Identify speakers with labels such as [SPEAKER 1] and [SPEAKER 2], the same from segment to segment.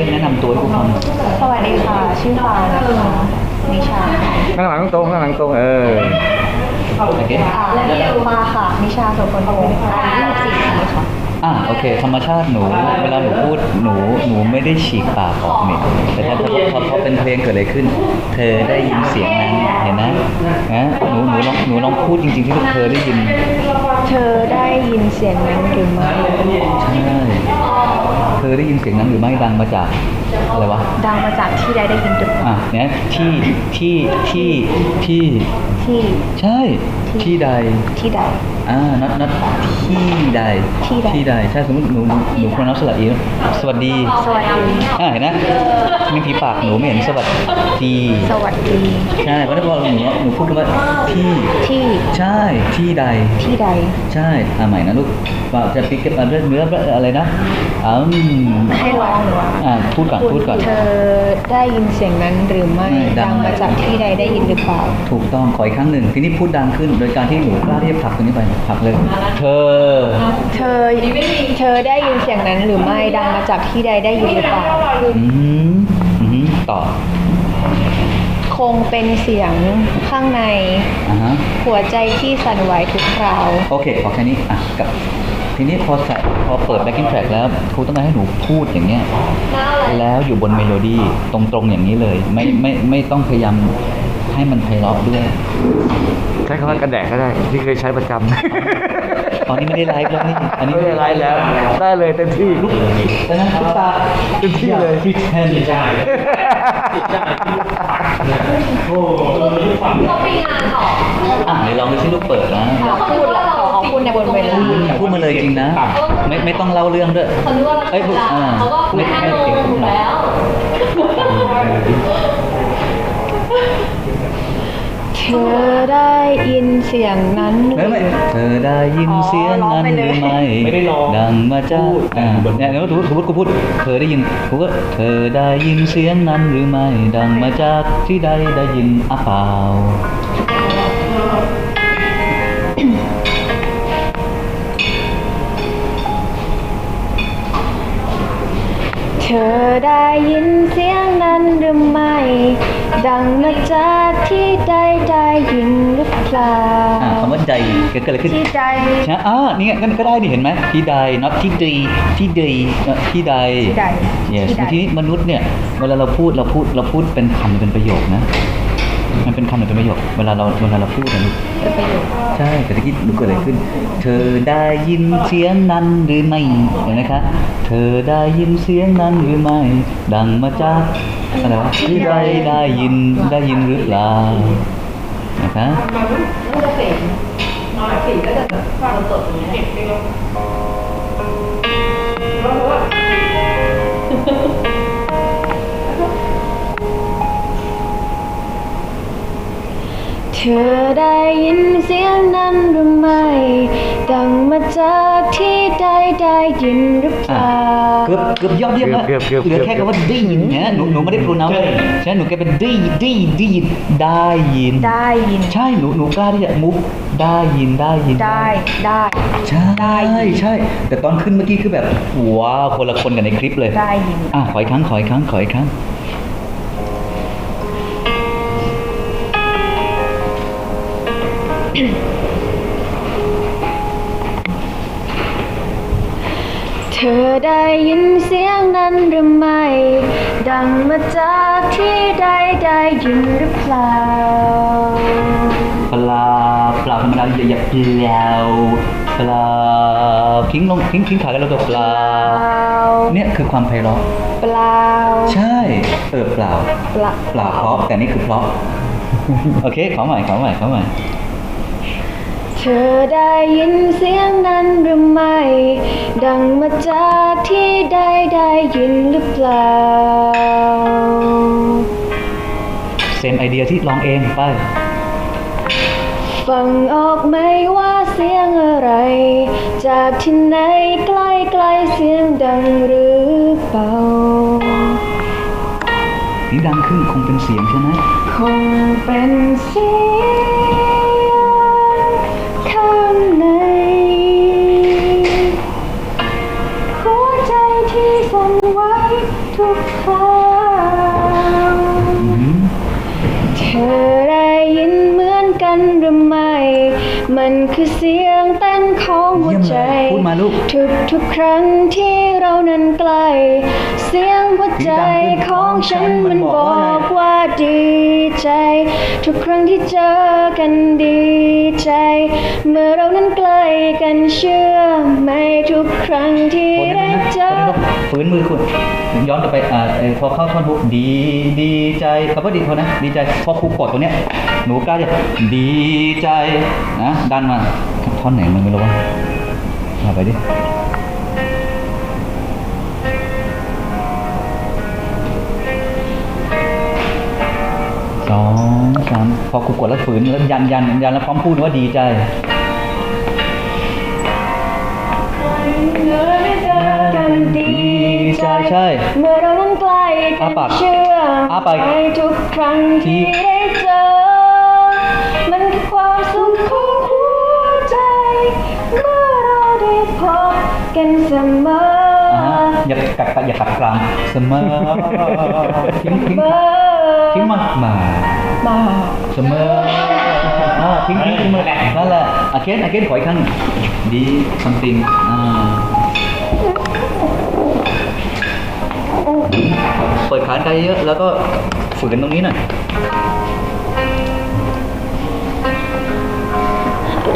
[SPEAKER 1] ช่วยแนะนำตัวให้ครูฟัง
[SPEAKER 2] สวัสดีค่ะ ชื่อฟางนะคะนิชา
[SPEAKER 3] ข้างหลังตรงข้างหลังตรงเออ
[SPEAKER 1] โอเค
[SPEAKER 2] อ่ามาค่ะ นิชาโสพลพงศ์อายุ24ปีค่ะ
[SPEAKER 1] อะโอเค ธรรมชาติหนู เวลาหนูพูดหนูหนูไม่ได้ฉีกปากออกนี่แต่ถ้าพอพอเป็นเพลงเกิดอะไรขึ้น เธอได้ยินเสียงนั้นเห็นนะนะหนูหนูลองหนูลองพูดจริงๆที่ลูกเธอได้ยิน
[SPEAKER 2] เธอได้ยินเสียงนั้นหรือไม่
[SPEAKER 1] ใช่ เธอได้ยินเสียงนั้นหรือไม่ดังมาจากอะไรวะ
[SPEAKER 2] ดังมาจากที่ใดได้ยินหรือเปล่า
[SPEAKER 1] อะเนี่ยที่ที่ที่ที่
[SPEAKER 2] ที่
[SPEAKER 1] ใช่ที่ใด
[SPEAKER 2] ที่ใด
[SPEAKER 1] อ่านัดนัดที่ใด
[SPEAKER 2] ที่ใด
[SPEAKER 1] ที่ใดใช่สมมติหนูหนูหนูพรนับสระอีสวัสดี
[SPEAKER 2] สวัสดี
[SPEAKER 1] อ่าเห็นนะมีผีปากหนูไม่เห็นสวัสดี
[SPEAKER 2] สวัสดี
[SPEAKER 1] ใช่เพราะฉะนั้นพอหนูหนูพูดคำว่าที่
[SPEAKER 2] ที่
[SPEAKER 1] ใช่ที่ใด
[SPEAKER 2] ที่ใด
[SPEAKER 1] ใช่อ่าใหม่นะลูกว่าจะปิกเก็บเรื่องเนื้ออะไรนะอืม
[SPEAKER 2] ให้ร้องหรือว่า
[SPEAKER 1] อ่าพูดก่อนพูดก่อน
[SPEAKER 2] เธอได้ยินเสียงนั้นหรือไม่
[SPEAKER 1] ไม่ดั
[SPEAKER 2] ดั
[SPEAKER 1] ง
[SPEAKER 2] งมาจากที่ใดได้ยินหรือเปล่า
[SPEAKER 1] ถูกต้องขออีกครั้งหนึ่งทีนี้พูดดังขึ้น โดยการที่หนูกล้าที่จะผลักตรงนี้ไปผลักเลย เธอ
[SPEAKER 2] เธอเธอได้ยินเสียงนั้นหรือไม่ดังมาจากที่ใดได้ยินหรือเปล่า
[SPEAKER 1] อืมอืมต่อ
[SPEAKER 2] คงเป็นเสียงข้างใน
[SPEAKER 1] อ่าฮะ
[SPEAKER 2] หัวใจที่สั่นไหวทุกคราว
[SPEAKER 1] โอเคขอแค่นี้อะกับ ทีนี้พอใส่พอเปิด backing track แล้วครูต้องการให้หนูพูดอย่างเงี้ยแล้วอยู่บนเมโลดี้ตรงๆอย่างนี้เลย ไม่ไม่ไม่ต้องพยายามให้มันไพเราะด้วย
[SPEAKER 3] ใช้คำว่ากระแดกก็ได้ที่เคยใช้ประจำ
[SPEAKER 1] ตอนนี้ไม่ได้ไลฟ์แล้วนี่อันนี้
[SPEAKER 3] ไม่ได้ไลฟ์แล้ว ได้เลยเต็มที่
[SPEAKER 1] แต่นั้นทุกตา
[SPEAKER 3] เต็มที่เลย
[SPEAKER 1] ฟิตแฮนด์ใช่
[SPEAKER 4] เขาไปงานต่อ
[SPEAKER 1] อะเดี๋ยวลองดูที่ลูกเปิดนะ
[SPEAKER 2] เขาพูดแล้วเขาพูด ในบนเวลา
[SPEAKER 1] พูดมาเลยจริงนะ ไม่ไม่ต้องเล่าเรื่องด้วย
[SPEAKER 4] เขาคิดว่าเรา
[SPEAKER 1] เอ้ยพูดอ่า
[SPEAKER 4] เขาก็
[SPEAKER 1] ไม่
[SPEAKER 4] ไม่
[SPEAKER 1] ไม่
[SPEAKER 4] ให้
[SPEAKER 1] เก่ง
[SPEAKER 4] ลง
[SPEAKER 1] พูดหน่อย
[SPEAKER 4] แล้ว
[SPEAKER 2] เธอได้ยินเสียงนั้นห
[SPEAKER 1] ไม่
[SPEAKER 2] รือ
[SPEAKER 1] ไม่เธอได้ยินเสียงนั้นหรือไม่
[SPEAKER 3] ไม่ได้ร้อง
[SPEAKER 1] ดังมาจากอ่าเนี่ยเดี๋ยวสมมติกูพูด เธอได้ยินกูก็เธอได้ยินเสียงนั้นหรือไม่ ดังมาจากที่ใดได้ยินอะเปล่า
[SPEAKER 2] ธอได้ยินเสียงนั้นหรือไม่ ดังมาจากที่ใดได้ยินหรือเปล่า
[SPEAKER 1] อ่าคำว่าใดเกิดอะไรขึ้น
[SPEAKER 2] ที่ใด
[SPEAKER 1] ใช่อ่านี่ไงก็ก็ได้ดิเห็นไหมที่ใด not ที่ดีที่ดีเอ่อที่ใด
[SPEAKER 2] ที่ใด
[SPEAKER 1] yes
[SPEAKER 2] ที่ใด
[SPEAKER 1] ทีนี้มนุษย์เนี่ยเวลาเราพูดเราพูดเราพูดเป็นคำเป็นประโยคนะ มันเป็นคำหรือเป็นประโยค เวลาเราเวลาเราพูดนะลูก
[SPEAKER 2] เป็นประโยชน์
[SPEAKER 1] ใช่แต่ตะกี้หนูเกิดอะไรขึ้น เธอได้ยินเสียงนั้นหรือไม่เห็นไหมคะ เธอได้ยินเสียงนั้นหรือไม่ ดังมาจากอะไรวะที่ใดได้ยินได้ยินหรือเปล่านะคะ
[SPEAKER 4] มันจะเฟดนอนสีก็จะแบบฟังสดอย่างเงี้ย
[SPEAKER 2] ธอได้ยินเสียงนั้นหรือไม่ดังมาจากที่ใดได้ยินหรือเป
[SPEAKER 1] อะ
[SPEAKER 2] ล่า
[SPEAKER 1] เกือบเกือบยอดเยี่ยมแล้ว
[SPEAKER 3] เกือบเกือบ
[SPEAKER 1] เหลือแค่คำว่าได้ยินนะหนูหนูไม่ได้พูดนะใช่หนูแกเป็นได้ได้ได้ยินได้ยิน
[SPEAKER 2] ได้ยิน
[SPEAKER 1] ใช่หนูหนูกล้าที่จะมุกได้ยินได้ยิน
[SPEAKER 2] ได้ได้
[SPEAKER 1] ใช่ใช่ แต่ตอนขึ้นเมื่อกี้คือแบบว้าวคนละคนกันในคลิปเลย
[SPEAKER 2] ได้ยิน
[SPEAKER 1] อะขออีกครั้งขออีกครั้งขออีกครั้ง
[SPEAKER 2] ธอได้ยินเสียงนั้นหรือไม่ ดังมาจากที่ใดได้ยินหรือเปล่า
[SPEAKER 1] ปลาปลาธรรมดาอย่าอย่าเปล่าปลาทิ้งลงทิ้งทิ้งขากันแล้วก็ปลาเนี่ยคือความไพเราะ
[SPEAKER 2] เปล่า
[SPEAKER 1] ใช่เออเปล่า
[SPEAKER 2] เปล่า
[SPEAKER 1] เปล่าเพราะแต่นี่คือเพราะโอเคขอใหม่ขอใหม่ขอใหม่
[SPEAKER 2] เธอได้ยินเสียงนั้นหรือไม่ ดังมาจากที่ใดได้ยินหรือเปล่า
[SPEAKER 1] เซมไอเดียที่ลองเองไป
[SPEAKER 2] ฟังออกไหมว่าเสียงอะไร จากที่ไหนใกล้ใกล้ๆเสียงดังหรือเปล่า
[SPEAKER 1] นี่ดังขึ้นคงเป็นเสียงใช่ไหม
[SPEAKER 2] คงเป็นเสียง
[SPEAKER 1] มั
[SPEAKER 2] นคือเสียงเต้นของหัว
[SPEAKER 1] เยี่ยม
[SPEAKER 2] ใจ
[SPEAKER 1] เลยพูดมาลูก
[SPEAKER 2] ทุกทุกๆครั้งที่เรานั้นใกล้ เสียงหัวใจของฉันมันบอกว่าดีใจ ทุกครั้งที่เจอกันดีใจ เมื่อเรานั้นใกล้กันเชื่อไหมทุกครั้งที่
[SPEAKER 1] คน
[SPEAKER 2] ได้
[SPEAKER 1] นั้น
[SPEAKER 2] เจอ
[SPEAKER 1] ฝืนมือคุณย้อนกลับไปอ่าเอ่อพอเข้าท่อนฮุกดีดีใจคำว่าดีเขานะ ดีใจพอครูกดตรงเนี้ยหนูกล้าจะดีใจนะดันมาท่อนไหนมันไม่รู้ว่ามาไปดิสองสามพอครูกดแล้วฝืนแล้วยันยันยันแล้วพร้อมพูดว่าดีใจ
[SPEAKER 2] กันดีใจ
[SPEAKER 1] ใช่ใช่
[SPEAKER 2] เมื่อเรานั้นใกล้กั
[SPEAKER 1] อ้านปาก
[SPEAKER 2] เชื่อ
[SPEAKER 1] อ้าปาก
[SPEAKER 2] ไหมทุกครั้ง
[SPEAKER 1] ที่
[SPEAKER 2] มื่อเราได้พบกันเสมอ
[SPEAKER 1] อ่าฮะอย่ากัดกัดอย่ากัดกลางเสมอทิ้งทิ้ง
[SPEAKER 2] เบอ
[SPEAKER 1] ทิ้งมามา
[SPEAKER 2] มา
[SPEAKER 1] เสมออ่าทิ้งทิ้งทิ้งมานั่นแหละอาเกนอาเกนขออีกครั้งดี something อ่าเปิดขาใจเยอะแล้วก็ฝืนตรงนี้หน่อย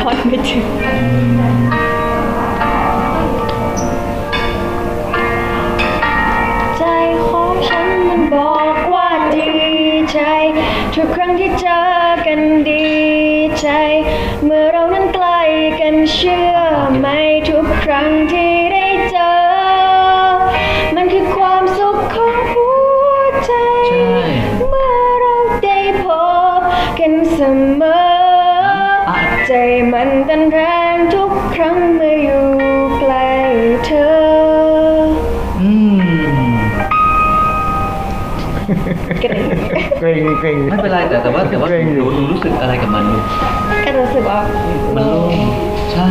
[SPEAKER 2] ทอ เกรง
[SPEAKER 3] เกรง
[SPEAKER 1] ไม่เป็นไรแต่แต่ว่าแต่ว่า
[SPEAKER 3] เกรง
[SPEAKER 1] ห
[SPEAKER 3] อยู่
[SPEAKER 1] นูหนูรู้สึกอะไรกับมันลูก
[SPEAKER 2] ก็รู้สึกว่า
[SPEAKER 1] มันโล่งใช่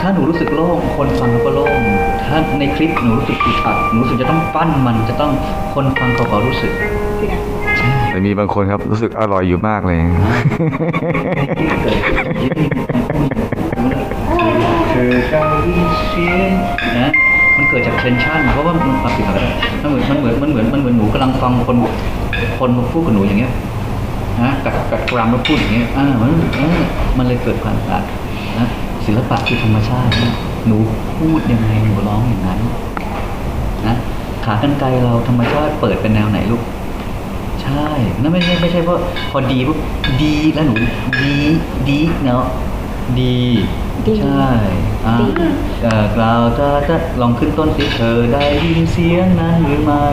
[SPEAKER 1] ถ้าหนูรู้สึกโล่งคนฟังเขาก็โล่งถ้าในคลิปหนูรู้สึกอึดอัดหนูรู้สึกจะต้องปั้นมันจะต้องคนฟังเขาก็รู้สึก
[SPEAKER 3] แต่มีบางคนครับรู้สึกอร่อยอยู่มากเลย
[SPEAKER 1] เธอได้ยินเสียงนะ มันเกิดจากเทนชันเพราะว่ามันปรับผิดอะไรมันเหมือนมันเหมือนมันเหมือนมันเหมือนหนูกำลังฟังคนคนมาพูดกับหนูอย่างเงี้ยนะกัดกัดกรามแล้วพูดอย่างเงี้ยอ่ามันมันเลยเกิดความอัดนะศิลปะคือธรรมชาติหนูพูดยังไงหนูร้องอย่างนั้นนะขากรรไกรเราธรรมชาติเปิดเป็นแนวไหนลูกใช่นั่นไม่ใช่ไม่ใช่เพราะพอดีปุ๊บดีแล้วหนูดีดีเนาะ ดี ใช่อะเอ่อกล่าวจะจะลองขึ้นต้นสิเธอได้ยินเสียงนั้นหรือไม่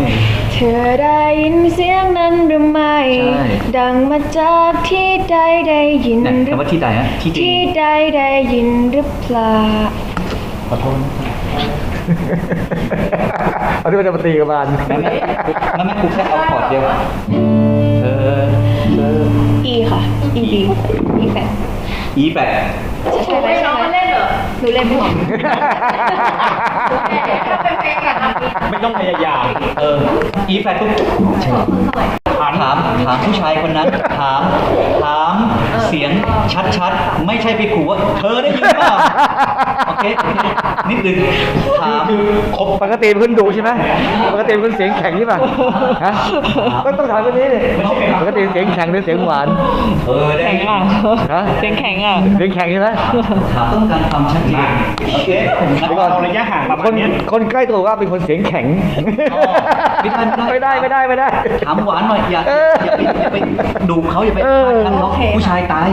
[SPEAKER 2] เธอได้ยินเสียงนั้นหรือไม่
[SPEAKER 1] ใช่
[SPEAKER 2] ดังมาจากที่ใดได้ยิน
[SPEAKER 1] เนี่ย
[SPEAKER 2] หรือ
[SPEAKER 1] คำว่าที่ใดฮะที่ดี
[SPEAKER 2] ที่ใดได้ยินหรือเปล่า
[SPEAKER 1] ขอโทษนะครับ
[SPEAKER 3] เอาที่มันจะมาตีกับมัน
[SPEAKER 1] แม่แม่แล้วแม่ครูแค่เอาคอร์ดเดียว เธอเธอ
[SPEAKER 2] E ค่ะ E B E แปด
[SPEAKER 1] อีแปด
[SPEAKER 2] ใช่ไหม
[SPEAKER 4] ไม่
[SPEAKER 2] ใช่
[SPEAKER 4] น้อง
[SPEAKER 2] ไหม
[SPEAKER 4] มาเล่นเหรอ
[SPEAKER 2] หนูเล่นไม่หอม
[SPEAKER 4] ถ้าเป็นเพลงแบบนี้
[SPEAKER 1] ไม่ต้องพยายาม เออ อีแปดปุ๊บถามถามถามผู้ชายคนนั้น ถาม ถาม เสียงชัดๆ ไม่ใช่ไปขู่ว่า เธอได้ยินเปล่า โอเคนิดนึงถามครบ
[SPEAKER 3] ปกติเป็นคนดุใช่ไหมปกติเป็นคนเสียงแข็งใช่ป่ะฮะก็ต้องถามคนนี้เลยปกติเสียงแข็งหรือเสียงหวาน
[SPEAKER 1] เธอได้ยิน
[SPEAKER 3] ฮะ
[SPEAKER 2] เสียงแข็งอะ
[SPEAKER 3] เสียงแข็งใช่ไหม
[SPEAKER 1] ถามต้องการความชัดเจนโอเค
[SPEAKER 3] เดี๋ยวก่อน
[SPEAKER 1] เอาระยะห่างประ
[SPEAKER 3] ค
[SPEAKER 1] มาณ
[SPEAKER 3] น
[SPEAKER 1] เนี้ย
[SPEAKER 3] คนใกล้ตัวว่าเป็นคนเสียงแข็ง
[SPEAKER 1] อ๋อไม่ได้
[SPEAKER 3] ไม่ได้ไม่ได้ไม่ได้
[SPEAKER 1] ถามหวานหน่อยอย่า
[SPEAKER 3] เออ
[SPEAKER 1] อย่าไปอย่าไปดูเขาอย่าไป
[SPEAKER 3] เออ
[SPEAKER 1] พาดเขาผู้ชายตาย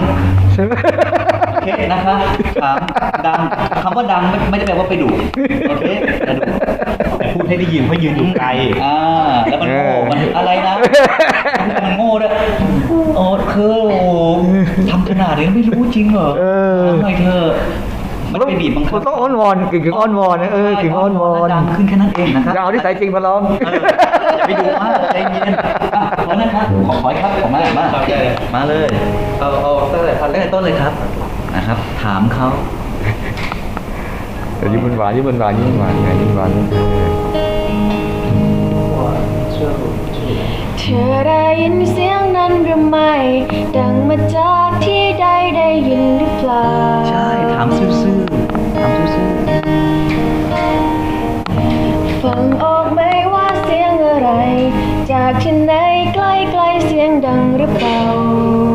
[SPEAKER 3] ใช่ไหม
[SPEAKER 1] โอ เคนะคะถามดังคำว่าดังไม่ไม่ได้แปลว่าไปดุโอเคแต่ดุแต่พูดให้ได้ยินเพราะยืนอยู่ไกลอ่าแล้วมันโง่มันอะไรนะมันโง่ด้วยโอ้คือโอ้ทำขนาดนี้ไม่รู้จริงเหรอ
[SPEAKER 3] เออ
[SPEAKER 1] ทำไมเธอมันไปบีบบังคับ
[SPEAKER 3] มันต้องอ้อนวอนกึ่งกึ่งอ้อนวอนนะเออกึ่งอ้อนวอน
[SPEAKER 1] ดังขึ้นแค่นั้นเองนะครับ
[SPEAKER 3] จะเอาที่สายจริงมาล้อม
[SPEAKER 1] เอออย่าไปดูมากใจเย็นอะขอนะครับขอขอครับขอมามามาเลยเอาเอาตั้งแต่ตั้งแต่ต้นเลยครับ นะครับ ถามเขา
[SPEAKER 3] เดี๋ยวยิ้มหวานยิ้มหวานยิ้มหวานไงยิ้มหวาน
[SPEAKER 2] อได้ยินเสียงนั้นหรือไม่ ดังมาจากที่ใดได้ยินหรือเปล่า
[SPEAKER 1] ใช่ ถามซื่อๆ ถามซื่อ
[SPEAKER 2] ฟังออกไหมว่าเสียงอะไร จากที่ไหนใกล้ใกล้ๆเสียงดังหรือเปล่า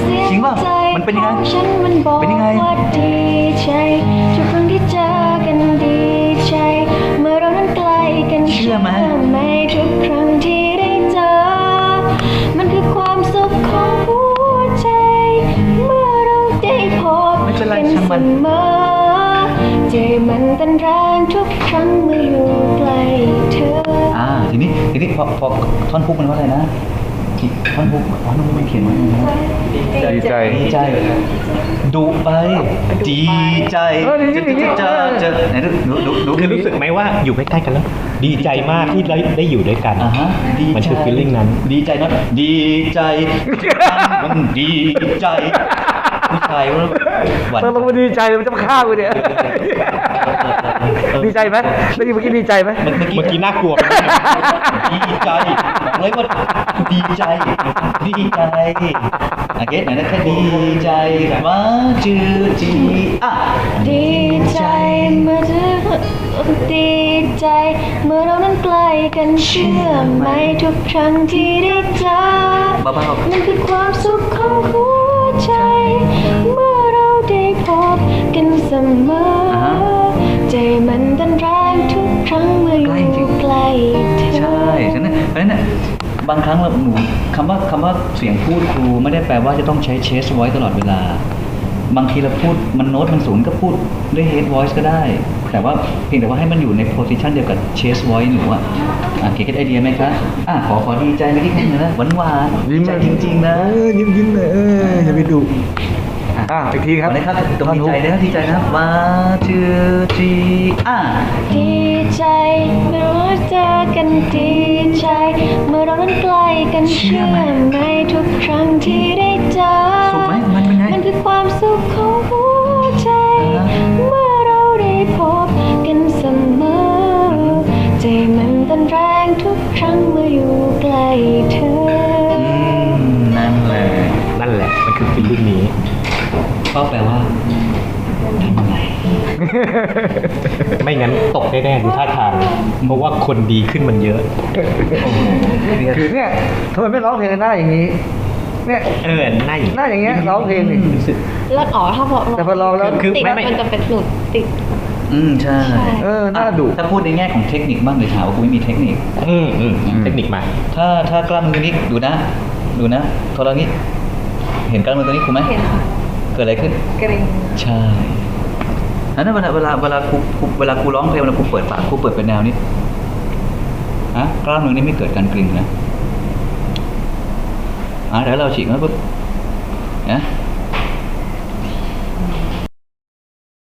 [SPEAKER 2] จริงเป
[SPEAKER 1] ล่า
[SPEAKER 2] เสีย
[SPEAKER 1] จริงเปล่า
[SPEAKER 2] ใจ
[SPEAKER 1] มันเป็นยังไง
[SPEAKER 2] ของฉันมันบอก
[SPEAKER 1] เป็นยังไง
[SPEAKER 2] ว่าดีใจทุกครั้งที่เจอกันดีใจเมื่อเรานั้นใกล้กัน
[SPEAKER 1] เชื่อไหม
[SPEAKER 2] ไหมทุกครั้งที่ได้เจอ มันคือความสุขของหัวใจ เมื่อเราได้พบ
[SPEAKER 1] ไม่เป็นไร
[SPEAKER 2] กัน
[SPEAKER 1] ช่าง
[SPEAKER 2] เส
[SPEAKER 1] มัน
[SPEAKER 2] มอใจมันเต้นแรงทุกครั้งเมื่ออยู่ใกล้เธอ
[SPEAKER 1] อ่า ทีนี้ ทีนี้พอพอท่อนพุกมันว่าอะไรนะ ที่ท่อนพุกท่อนพุกมันเขียนว่าไงนะ
[SPEAKER 3] ดีใจ
[SPEAKER 1] ดีใจดุไป ดีใจ
[SPEAKER 3] เอออย่างนี้อย่างนี้
[SPEAKER 1] จะจะจะไหนดูดูดู
[SPEAKER 5] คือรู้สึกไหมว่าอยู่ใกล้ๆกันแล้ว ดีใจมากที่ได้ได้อยู่ด้วยกัน
[SPEAKER 1] อ่าฮะดี
[SPEAKER 5] มันคือ
[SPEAKER 1] ใจ
[SPEAKER 5] feeling นั้น
[SPEAKER 1] ดีใจนะดีใจมันดีใจผู้ชายว่าหวาน
[SPEAKER 3] ตอนลงมาดีใจมันจะมาฆ่ากูเนี่ย ดีใจไหมแล้วเมื่อกี้ดีใจไหม
[SPEAKER 5] เมื่อกี้น่ากลัวไปนิดนึง
[SPEAKER 1] ดีใจบอกเลยว่าดีใจ ดีใจโอเคไหนนะแค่ดีใจมาจือจีอะ
[SPEAKER 2] ดีใจเมื่อเธอดีใจ เมื่อเรานั้นใกล้กันเชื่อไหมทุกครั้งที่ได้เจอ
[SPEAKER 1] เบาๆ
[SPEAKER 2] มันคือความสุขของหัวใจ เมื่อเราได้พบกันเสมออา
[SPEAKER 1] ฮะ
[SPEAKER 2] ใจมันเต้นแรงทุกครั้งเมื่ออ
[SPEAKER 1] ใกล้จริ
[SPEAKER 2] ยู่
[SPEAKER 1] ง
[SPEAKER 2] ใกล้เธอ
[SPEAKER 1] ใช่ฉะนั้นเพราะฉะนั้นน่ะบางครั้งเราหนูคำว่าคำว่าเสียงพูดครูไม่ได้แปลว่าจะต้องใช้เชสไว้ตลอดเวลา บางทีเราพูดมันโน้ตมันสูงก็พูดด้วย head voice ก็ได้ แต่ว่าเพียงแต่ว่าให้มันอยู่ใน position เดียวกับ chest voice หนูอะอะเก็ตไอเดียไหมคะอะขอขอดีใจเมื่อกี้แค่นี้นะหวานหวานๆดีใจจริง ๆ นะ
[SPEAKER 3] เออยิ้มยิ้มเลยเอออย่าไปดุ อะอีกทีครับ
[SPEAKER 1] เอาเลยครับตรงดีใจนะครับดีใจนะครับมาชื่อจีอะ
[SPEAKER 2] ดีใจเมื่อเราเจอกันดีใจ เมื่อเรานั้นใกล้กันเชื่อไหมทุกครั้งที่ได้เจอ
[SPEAKER 1] สุขไหมมันเป็นไง
[SPEAKER 2] มันคือความสุขของหัว
[SPEAKER 1] ก็แปลว่าทำอะไร
[SPEAKER 5] ไม่งั้นตกแน่ๆดูท่าทางเพราะว่าคนดีขึ้นมันเยอะ
[SPEAKER 3] คือเนี่ยทำไมไม่ร้องเพลงหน้าอย่างนี้ เนี่ย
[SPEAKER 5] เออน่าอย่าง
[SPEAKER 3] หน้าอย่างเงี้ยร้องเพลงนี่
[SPEAKER 1] รู้สึก
[SPEAKER 2] แล้วอ๋อถ้าพอ
[SPEAKER 3] แต่พอลองแล้ว
[SPEAKER 5] คือ
[SPEAKER 2] ติด
[SPEAKER 5] ไม่ไม่
[SPEAKER 2] มันจะเป็นหนุดติด
[SPEAKER 1] อืมใช่
[SPEAKER 2] ใช่
[SPEAKER 3] เออหน้าดุ
[SPEAKER 1] ถ้าพูดในแง่ของเทคนิคบ้างเลยถามว่ากูไม่มีเทคนิค
[SPEAKER 5] อืมอืมเทคนิคมา
[SPEAKER 1] ถ้าถ้ากล้ามเนื้อตัวนี้ดูนะ ดูนะพอเรานี้ เห็นกล้ามเนื้อตัวนี้ครูไหม
[SPEAKER 4] เห็นค่ะ
[SPEAKER 1] เกิดอะไรขึ้น
[SPEAKER 4] เกรง
[SPEAKER 1] ใช่นั้นเวลาเวลาเวลาครูครูเวลาครูร้องเพลงเวลาครูเปิดปากครูเปิดเป็นแนวนี้ฮะกล้ามเนื้อนี้ไม่เกิดการกริ้งนะอะเดี๋ยวเราฉีกมาปุ๊บนะ